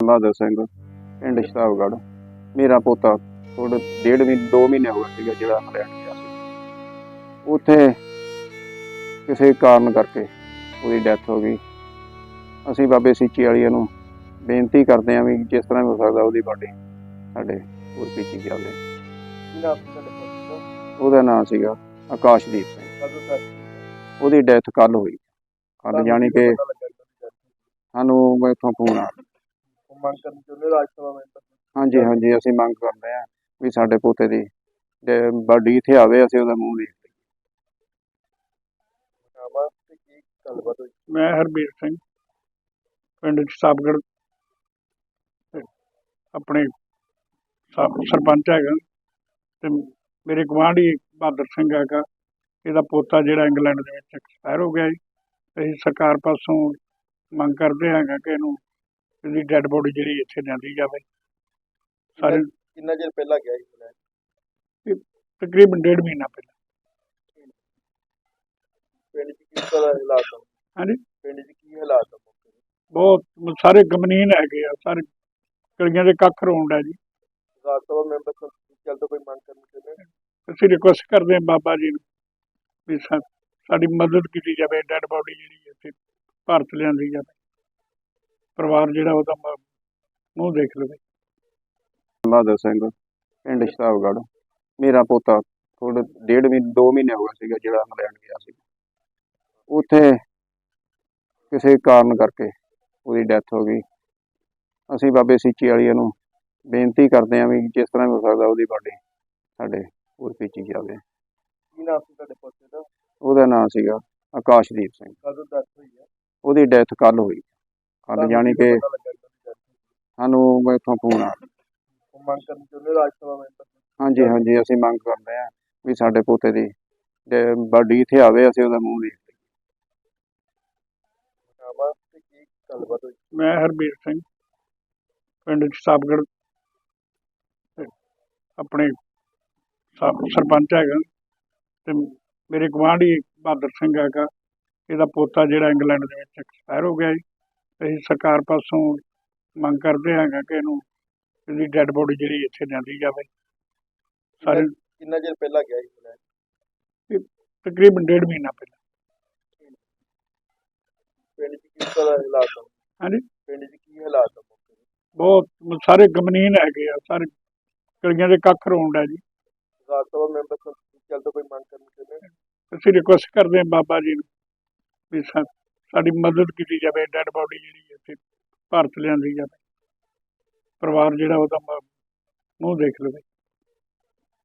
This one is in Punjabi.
ਬਹਾਦਰ ਸਿੰਘ ਪਿੰਡ ਸ਼ਤਾਬਗੜ੍ਹ। ਮੇਰਾ ਪੋਤਾ ਥੋੜੇ ਡੇਢ ਮਹੀਨੇ 2 ਮਹੀਨੇ ਹੋ ਗਏ ਸੀਗਾ ਜਿਹੜਾ ਇੰਗਲੈਂਡ ਗਿਆ ਸੀ। ਉੱਥੇ ਕਿਸੇ ਕਾਰਨ ਕਰਕੇ ਉਹਦੀ ਡੈਥ ਹੋ ਗਈ। ਅਸੀਂ ਬਾਬੇ ਸੀਚੀ ਵਾਲੀਆਂ ਨੂੰ ਬੇਨਤੀ ਕਰਦੇ ਹਾਂ ਵੀ ਜਿਸ ਤਰ੍ਹਾਂ ਵੀ ਹੋ ਸਕਦਾ ਉਹਦੀ ਬਾਡੀ ਸਾਡੇ ਹੋਰ ਪੀਚੀ ਜਾਵੇ ਉਹਦਾ ਨਾਮ ਸੀਗਾ ਆਕਾਸ਼ਦੀਪ ਸਿੰਘ। ਉਹਦੀ ਡੈਥ ਕੱਲ ਹੋਈ। ਕੱਲ ਜਾਣੀ ਕਿ। ਸਾਨੂੰ ਇੱਥੋਂ ਫੋਨ ਆ ਮੰਗ ਕਰਨ ਚਾਹੁੰਦੇ ਰਾਜ ਸਭਾ ਮੈਂਬਰ ਹਾਂਜੀ ਹਾਂਜੀ ਅਸੀਂ ਮੰਗ ਕਰਦੇ ਹਾਂ ਵੀ ਸਾਡੇ ਪੋਤੇ ਦੀ ਬਾਡੀ ਇੱਥੇ ਆਵੇ ਅਸੀਂ ਉਹਦਾ ਮੂੰਹ ਦੇਖ ਨਾਮਾ ਤੇ ਕੀ ਗੱਲਬਾਤ ਹੋਈ? ਮੈਂ ਹਰਬੀਰ ਸਿੰਘ ਪਿੰਡ ਸਾਬਗੜ ਆਪਣੇ ਸਰਪੰਚ ਹੈਗਾ ਤੇ ਮੇਰੇ ਗਵਾਂਢੀ ਬਹਾਦਰ ਸਿੰਘ ਹੈਗਾ ਇਹਦਾ ਪੋਤਾ ਜਿਹੜਾ ਇੰਗਲੈਂਡ ਦੇ ਵਿੱਚ ਐਕਸਪਾਇਰ ਹੋ ਗਿਆ ਜੀ। ਅਸੀਂ ਸਰਕਾਰ ਪਾਸੋਂ ਮੰਗ ਕਰਦੇ ਹੈਗਾ ਕਿ ਇਹਨੂੰ ਇਹਦੀ ਡੈੱਡ ਬੋਡੀ ਜਿਹੜੀ ਇੱਥੇ ਲਿਆਂਦੀ ਜਾਵੇ। ਸਾਰੇ ਕਿੰਨਾ ਚਿਰ ਪਹਿਲਾਂ ਗਿਆ ਸੀ ਇੰਗਲੈਂਡ? ਤਕਰੀਬਨ ਡੇਢ ਮਹੀਨਾ ਪਹਿਲਾਂ। ਪਿੰਡ 'ਚ ਕਿਸ ਤਰ੍ਹਾਂ ਦੇ ਹਾਲਾਤ ਹਨ ਹਾਂਜੀ? ਪਿੰਡ 'ਚ ਕੀ ਹਾਲਾਤ ਹਨ ਮੌਕੇ ਦੇ? ਬਹੁਤ ਸਾਰੇ ਗਮਨੀਨ ਹੈਗੇ ਆ ਸਾਰੇ ਗਲੀਆਂ ਦੇ ਕੱਖ ਰੋਂਡ ਹੈ ਜੀ। ਰਾਜ ਸਭਾ ਮੈਂਬਰ ਚੱਲ ਤੋਂ ਕੋਈ ਮੰਗ ਕਰਨੀ ਚਾਹੁੰਦੇ ਅਸੀਂ ਰਿਕੁਐਸਟ ਕਰਦੇ ਹਾਂ ਬਾਬਾ ਜੀ ਨੂੰ ਵੀ ਸਾ- ਸਾਡੀ ਮਦਦ ਕੀਤੀ ਜਾਵੇ ਡੈਡ ਬਾਡੀ ਜਿਹੜੀ ਇੱਥੇ ਭਾਰਤ ਲਿਆਂਦੀ ਜਾਵੇ। ਪਰਿਵਾਰ ਜਿਹੜਾ ਉਹਦਾ ਮ- ਮੂੰਹ ਦੇਖ ਲਵੇ। ਬਹਾਦਰ ਸਿੰਘ ਪਿੰਡ ਸ਼ਤਾਬਗੜ੍ਹ। ਮੇਰਾ ਪੋਤਾ ਥੋੜੇ ਡੇਢ ਮਹੀਨੇ 2 ਮਹੀਨੇ ਹੋ ਗਏ ਸੀਗਾ ਜਿਹੜਾ ਇੰਗਲੈਂਡ ਗਿਆ ਸੀ। ਉੱਥੇ ਕਿਸੇ ਕਾਰਨ ਕਰਕੇ ਉਹਦੀ ਡੈਥ ਹੋ ਗਈ। ਅਸੀਂ ਬਾਬੇ ਸੀਚੀ ਵਾਲੀਆਂ ਨੂੰ ਬੇਨਤੀ ਕਰਦੇ ਹਾਂ ਵੀ ਜਿਸ ਤਰ੍ਹਾਂ ਵੀ ਹੋ ਸਕਦਾ ਉਹਦੀ ਬਾਡੀ ਸਾਡੇ ਹੋਰ ਪੀਚੀ ਜਾਵੇ। ਕੀ ਨਾਮ ਸੀ ਤੁਹਾਡੇ ਪੁੱਤ ਦਾ? ਉਹਦਾ ਨਾਮ ਸੀਗਾ ਆਕਾਸ਼ਦੀਪ ਸਿੰਘ। ਕਦੋਂ ਤੱਕ ਹੋਈ ਹੈ? ਉਹਦੀ ਡੈਥ ਕੱਲ ਹੋਈ। ਕੱਲ ਜਾਣੀ ਕਿ। ਸਾਨੂੰ ਇੱਥੋਂ ਫੋਨ ਆ ਮੰਗ ਕਰਨ ਚਾਹੁੰਦੇ ਰਾਜ ਸਭਾ ਮੈਂਬਰ ਹਾਂਜੀ ਹਾਂਜੀ ਅਸੀਂ ਮੰਗ ਕਰਦੇ ਹਾਂ ਵੀ ਸਾਡੇ ਪੋਤੇ ਦੀ ਬਾਡੀ ਇੱਥੇ ਆਵੇ ਅਸੀਂ ਉਹਦਾ ਮੂੰਹ ਹੋਈ? ਮੈਂ ਹਰਬੀਰ ਸਿੰਘ ਪਿੰਡ ਸਾਬਗੜ ਆਪਣੇ ਸਰਪੰਚ ਹੈਗਾ ਤੇ ਮੇਰੇ ਗਵਾਂਢੀ ਬਹਾਦਰ ਸਿੰਘ ਹੈਗਾ ਇਹਦਾ ਪੋਤਾ ਜਿਹੜਾ ਇੰਗਲੈਂਡ ਦੇ ਵਿੱਚ ਐਕਸਪਾਇਰ ਹੋ ਗਿਆ ਜੀ। ਅਸੀਂ ਸਰਕਾਰ ਪਾਸੋਂ ਮੰਗ ਕਰਦੇ ਹੈਗਾ ਕਿ ਇਹਨੂੰ ਇਹਦੀ ਡੈੱਡ ਬੋਡੀ ਜਿਹੜੀ ਇੱਥੇ ਲਿਆਂਦੀ ਜਾਵੇ। ਸਾਰੇ ਕਿੰਨਾ ਚਿਰ ਪਹਿਲਾਂ ਗਿਆ ਸੀ ਇੰਗਲੈਂਡ? ਤਕਰੀਬਨ ਡੇਢ ਮਹੀਨਾ ਪਹਿਲਾਂ। ਪਿੰਡ 'ਚ ਤਰ੍ਹਾਂ ਦੇ ਹਾਲਾਤ ਹਾਂਜੀ? ਪਿੰਡ 'ਚ ਕੀ ਹਾਲਾਤ ਹਨ ਮੌਕੇ ਦੇ? ਬਹੁਤ ਸਾਰੇ ਗਮਨੀਨ ਹੈਗੇ ਆ ਸਾਰੇ ਗਲੀਆਂ ਦੇ ਕੱਖ ਰੋਂਡ ਹੈ ਜੀ। ਰਾਜ ਸਭਾ ਮੈਂਬਰ ਤੋਂ ਚੱਲ ਤੋਂ ਕੋਈ ਮੰਗ ਕਰਨੀ ਚਾਹੁੰਦੇ ਅਸੀਂ ਰਿਕੁਐਸਟ ਕਰਦੇ ਹਾਂ ਬਾਬਾ ਜੀ ਨੂੰ ਵੀ ਸਾ- ਸਾਡੀ ਮਦਦ ਕੀਤੀ ਜਾਵੇ, ਡੈੱਡ ਬਾਡੀ ਜਿਹੜੀ ਇੱਥੇ ਭਾਰਤ ਲਿਆਂਦੀ ਜਾਵੇ। ਪਰਿਵਾਰ ਜਿਹੜਾ ਉਹਦਾ ਮੂੰਹ ਦੇਖ ਲਵੇ।